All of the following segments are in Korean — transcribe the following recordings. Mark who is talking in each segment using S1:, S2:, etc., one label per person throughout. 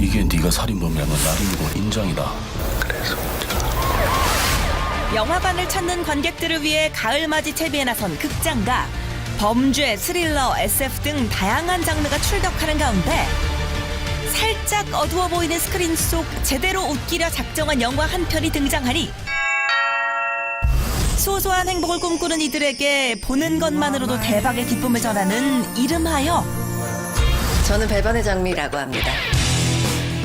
S1: 이게 네가 살인범이라면 나름이고 인정이다. 그래서
S2: 영화관을 찾는 관객들을 위해 가을맞이 채비에 나선 극장가 범죄, 스릴러, SF 등 다양한 장르가 출격하는 가운데 살짝 어두워 보이는 스크린 속 제대로 웃기려 작정한 영화 한 편이 등장하니 소소한 행복을 꿈꾸는 이들에게 보는 것만으로도 대박의 기쁨을 전하는 이름하여
S3: 저는 배반의 장미라고 합니다.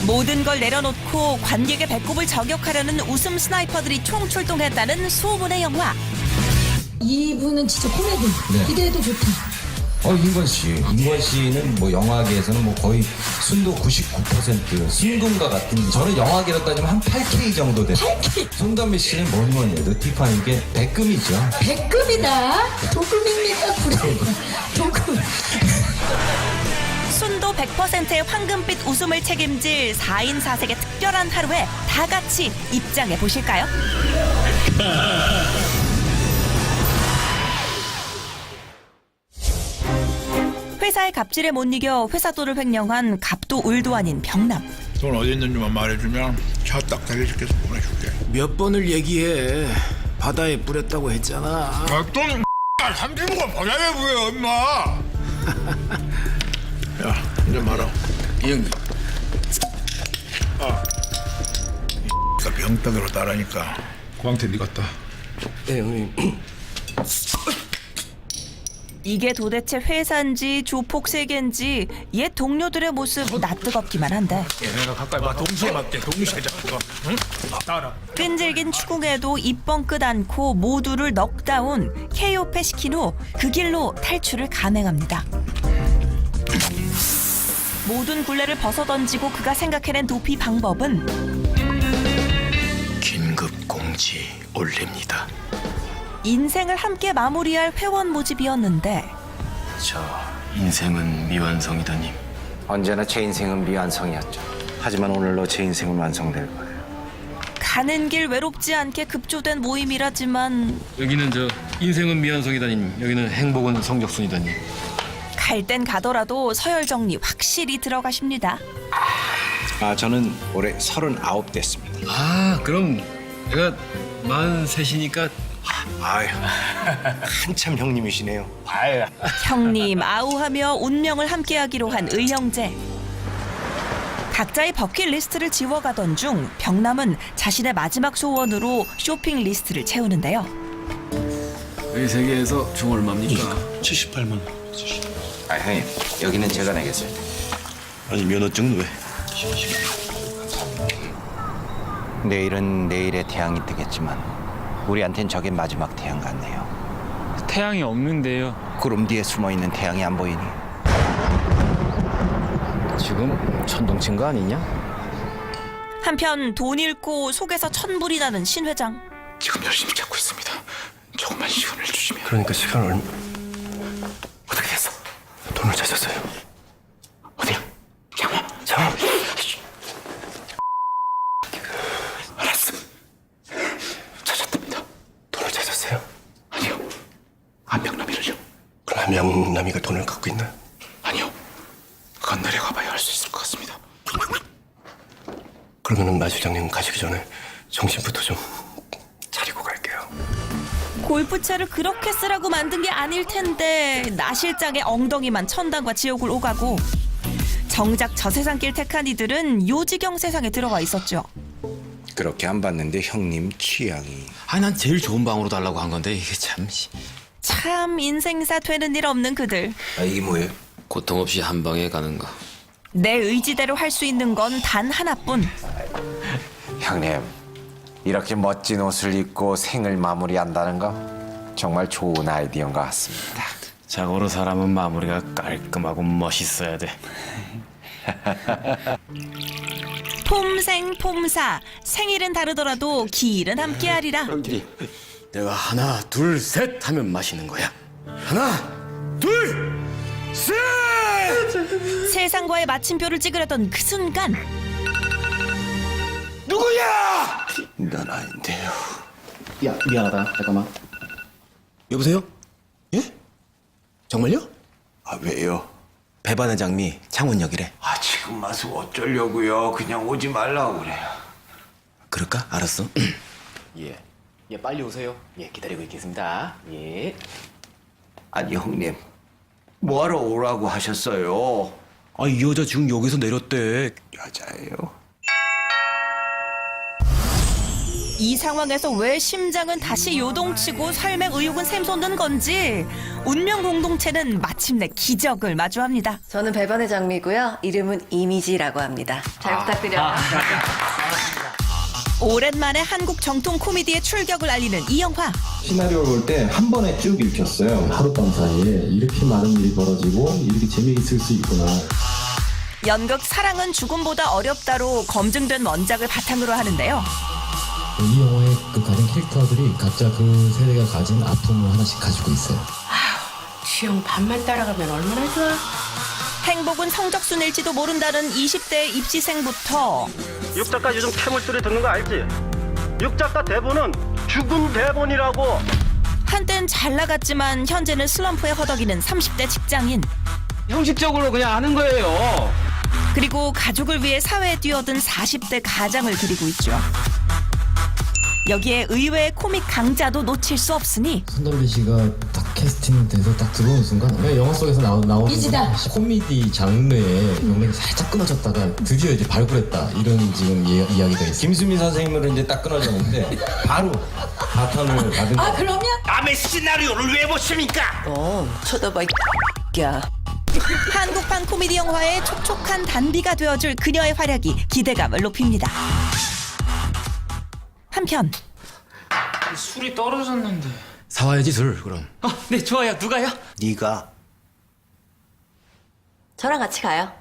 S2: 모든 걸 내려놓고 관객의 배꼽을 저격하려는 웃음 스나이퍼들이 총출동했다는 소문의 영화
S4: 이분은 진짜 코미디
S5: 네.
S4: 기대해도 좋다.
S5: 어, 임권 씨. 임권 씨는 뭐 영화계에서는 뭐 거의 순도 99% 순금과 같은 저는 영화계로 따지면 한 8K 정도 돼요. 8K? 송담비 씨는 뭐니 뭐니 해도 티파니게 100금이죠.
S4: 백금이다. 도금입니다. 그래. 도금.
S2: 순도 100%의 황금빛 웃음을 책임질 4인 4색의 특별한 하루에 다 같이 입장해 보실까요? 회사의 갑질에 못 이겨 회사도를 횡령한 갑도 울도 아닌 병남.
S6: 돈 어디 있는지만 말해주면 차딱 달려줄게서 보내줄게.
S7: 몇 번을 얘기해. 바다에 뿌렸다고 했잖아.
S6: 아, 돈 30원 바다에 부여 임마. 야 이제 말아.
S7: 이 형님.
S6: 나 병따기로 따라니까. 광태 네 같다.
S7: 네, 형님.
S2: 이게 도대체 회사인지 조폭 세계인지 옛 동료들의 모습 낯뜨겁기만 한데
S6: 얘네가 가까이 와 동시에 맞게 동시에 잡고. 응? 따라.
S2: 끈질긴 추궁에도 입번 끝 않고 모두를 넉다운 KO패 시킨 후 그 길로 탈출을 감행합니다. 모든 굴레를 벗어던지고 그가 생각해낸 도피 방법은
S7: 긴급 공지 올립니다.
S2: 인생을 함께 마무리할 회원 모집이었는데
S7: 저 인생은 미완성이다님.
S8: 언제나 제 인생은 미완성이었죠. 하지만 오늘로 제 인생은 완성될 거예요.
S2: 가는 길 외롭지 않게 급조된 모임이라지만
S9: 여기는 저 인생은 미완성이다님 여기는 행복은 성적순이다님
S2: 갈 땐 가더라도 서열 정리 확실히 들어가십니다.
S8: 아, 저는 올해 서른아홉 됐습니다.
S9: 아 그럼 내가 만 셋이니까
S8: 아유, 한참 형님이시네요. 아유.
S2: 형님 아우하며 운명을 함께하기로 한 의형제. 각자의 버킷리스트를 지워가던 중 병남은 자신의 마지막 소원으로 쇼핑 리스트를 채우는데요.
S7: 이 세계에서 총 얼마입니까?
S10: 78만 원.
S8: 아, 형님, 여기는 제가 내겠어요.
S10: 아니 면허증은 왜?
S8: 내일은 내일의 태양이 뜨겠지만 우리한텐 저게 마지막 태양 같네요.
S11: 태양이 없는데요.
S8: 구름 뒤에 숨어 있는 태양이 안 보이니
S7: 지금 천둥친 거 아니냐?
S2: 한편 돈 잃고 속에서 천불이 나는 신 회장.
S10: 지금 열심히 찾고 있습니다. 조금만 시간을 주시면.
S7: 그러니까 시간 얼마? 찾았어요.
S10: 어디야? 장화.
S7: 장화.
S10: 알았어. 찾았답니다.
S7: 돈을 찾았어요?
S10: 아니요. 안병남이를요.
S7: 그럼 양남이가 돈을 갖고 있나?
S10: 아니요. 그건 내려가봐야 알 수 있을 것 같습니다.
S7: 그러면은 마주장님 가시기 전에 정신부터 좀.
S2: 골프채를 그렇게 쓰라고 만든 게 아닐 텐데 나 실장의 엉덩이만 천당과 지옥을 오가고 정작 저 세상길 택한 이들은 요지경 세상에 들어와 있었죠.
S8: 그렇게 안 봤는데 형님 취향이
S7: 아니 난 제일 좋은 방으로 달라고 한 건데 이게 참. 씨.
S2: 참 인생사 되는 일 없는 그들.
S7: 아 이게 뭐예요?
S9: 고통 없이 한 방에 가는 거
S2: 내 의지대로 할 수 있는 건 단 하나뿐.
S8: 형님 이렇게 멋진 옷을 입고 생을 마무리한다는 거 정말 좋은 아이디어인 것 같습니다.
S11: 자고로 사람은 마무리가 깔끔하고 멋있어야 돼.
S2: 폼생 폼사 생일은 다르더라도 기일은 함께하리라.
S7: 형들이 내가 하나 둘 셋 하면 마시는 거야. 하나 둘 셋.
S2: 세상과의 마침표를 찍으려던 그 순간
S7: 누구야? 난 아닌데요.
S10: 야 미안하다. 잠깐만.
S7: 여보세요? 예? 정말요?
S10: 아 왜요?
S7: 배반의 장미 창훈역이래.
S8: 아 지금 와서 어쩌려고요? 그냥 오지 말라고 그래요.
S7: 그럴까? 알았어.
S11: 예. 예, 빨리 오세요. 예, 기다리고 있겠습니다. 예.
S8: 아니 형님 뭐하러 오라고 하셨어요?
S7: 아, 이 여자 지금 여기서 내렸대.
S8: 여자예요?
S2: 이 상황에서 왜 심장은 다시 요동치고 삶의 의욕은 샘솟는 건지 운명 공동체는 마침내 기적을 마주합니다.
S3: 저는 배반의 장미고요. 이름은 이미지라고 합니다. 잘 부탁드려요.
S2: 오랜만에 한국 정통 코미디의 출격을 알리는 이 영화.
S5: 시나리오를 볼 때 한 번에 쭉 읽혔어요.
S12: 하룻밤 사이에 이렇게 많은 일이 벌어지고 이렇게 재미있을 수 있구나.
S2: 연극 사랑은 죽음보다 어렵다로 검증된 원작을 바탕으로 하는데요.
S12: 이 영화의 그 가진 캐릭터들이 각자 그 세대가 가진 아픔을 하나씩 가지고 있어요.
S4: 주영 반만 따라가면 얼마나 좋아.
S2: 행복은 성적순일지도 모른다는 20대 입시생부터
S6: 육작가 요즘 캐물소리 듣는 거 알지? 육작가 대본은 죽은 대본이라고.
S2: 한땐 잘 나갔지만 현재는 슬럼프에 허덕이는 30대 직장인
S11: 형식적으로 그냥 하는 거예요.
S2: 그리고 가족을 위해 사회에 뛰어든 40대 가장을 그리고 있죠. 여기에 의외의 코믹 강자도 놓칠 수 없으니
S12: 손담비 씨가 딱 캐스팅 돼서 딱 들어오는 순간 왜 영화 속에서 나오, 나오는
S4: 이지다.
S12: 코미디 장르의 영역이 살짝 끊어졌다가 드디어 이제 발굴했다 이런 지금 이, 이야기가 있어요.
S5: 김수미 선생님으로 이제 딱 끊어졌는데 바로 바턴을 받은
S4: 아
S5: 거.
S4: 그러면
S6: 남의 시나리오를 왜 보십니까?
S3: 어, 쳐다봐, 이 야.
S2: 한국판 코미디 영화의 촉촉한 단비가 되어줄 그녀의 활약이 기대감을 높입니다. 한편
S11: 술이 떨어졌는데.
S7: 사와야지 술 그럼.
S11: 아, 네, 좋아요. 누가요?
S7: 네가
S3: 저랑 같이 가요.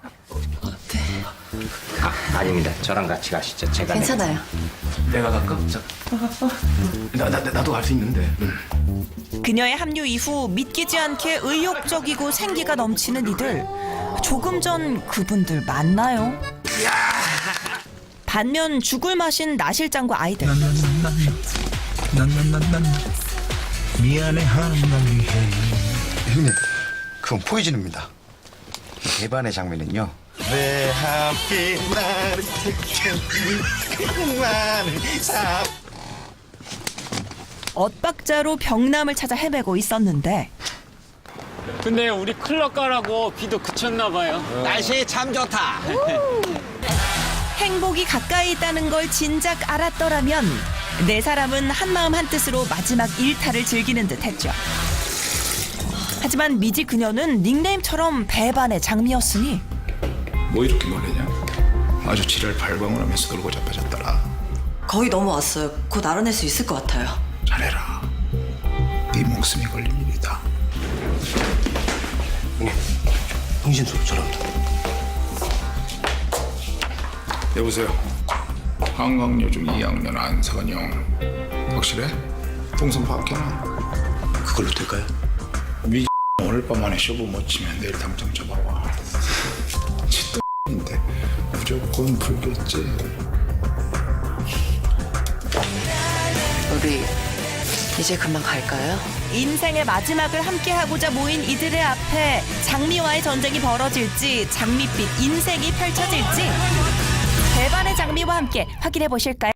S8: 아닙니다. 저랑 같이 가시죠. 제가
S3: 괜찮아요.
S10: 내가 갈까? 자. 나, 나, 나도 갈 수 있는데.
S2: 그녀의 합류 이후 믿기지 않게 의욕적이고 생기가 넘치는 이들 조금 전 그분들 맞나요? 반면 죽을 맛인 나 실장과 아이들
S6: 난난난난 미안해 하는 날 위해.
S10: 형님, 그건 포이즌입니다. 대반의 장면은요. 왜 함께 나를 사
S2: 엇박자로 병남을 찾아 헤매고 있었는데
S11: 근데 우리 클럽 가라고 비도 그쳤나 봐요.
S8: 날씨 참 좋다.
S2: 행복이 가까이 있다는 걸 진작 알았더라면 네 사람은 한마음 한뜻으로 마지막 일탈을 즐기는 듯 했죠. 하지만 미지 그녀는 닉네임처럼 배반의 장미였으니
S10: 뭐 이렇게 놀래냐? 아주 지랄 발광을 하면서 놀고 자빠졌더라.
S3: 거의 넘어왔어요. 곧 알아낼 수 있을 것 같아요.
S10: 잘해라. 네 목숨이 걸린 일이다.
S7: 흥신소 저랍니다.
S10: 여보세요. 한강여중 2학년 안석은영. 확실해? 동선 파악해놔.
S7: 그걸로 될까요?
S10: 미 오늘 밤 안에 쇼부 못 치면 내일 당장 잡아와. 치또인데 무조건 불겠지.
S3: 우리 이제 그만 갈까요?
S2: 인생의 마지막을 함께하고자 모인 이들의 앞에 장미와의 전쟁이 벌어질지 장밋빛 인생이 펼쳐질지 장미와 함께 확인해 보실까요?